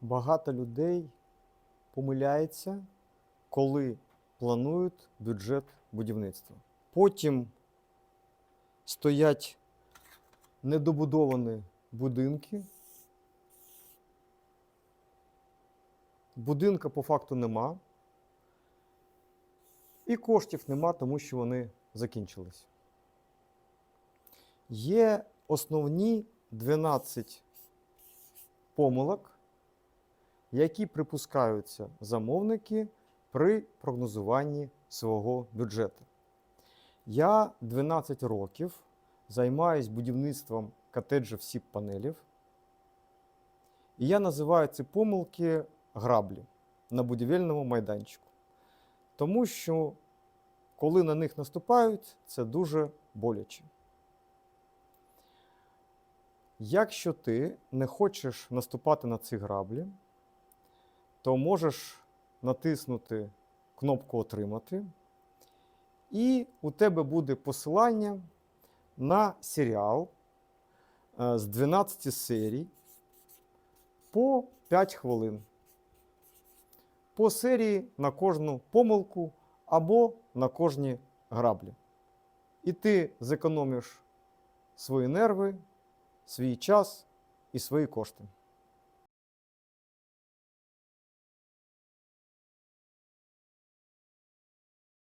Багато людей помиляється, коли планують бюджет будівництва. Потім стоять недобудовані будинки. Будинка по факту нема. І коштів нема, тому що вони закінчились. Є основні 12 помилок, які припускаються замовники при прогнозуванні свого бюджету. Я 12 років займаюсь будівництвом котеджів сіп панелів. І я називаю ці помилки граблі на будівельному майданчику. Тому що, коли на них наступають, це дуже боляче. Якщо ти не хочеш наступати на ці граблі, то можеш натиснути кнопку Отримати, і у тебе буде посилання на серіал е, з 12 серій по 5 хвилин. По серії на кожну помилку або на кожні граблі. І ти зекономиш свої нерви, свій час і свої кошти.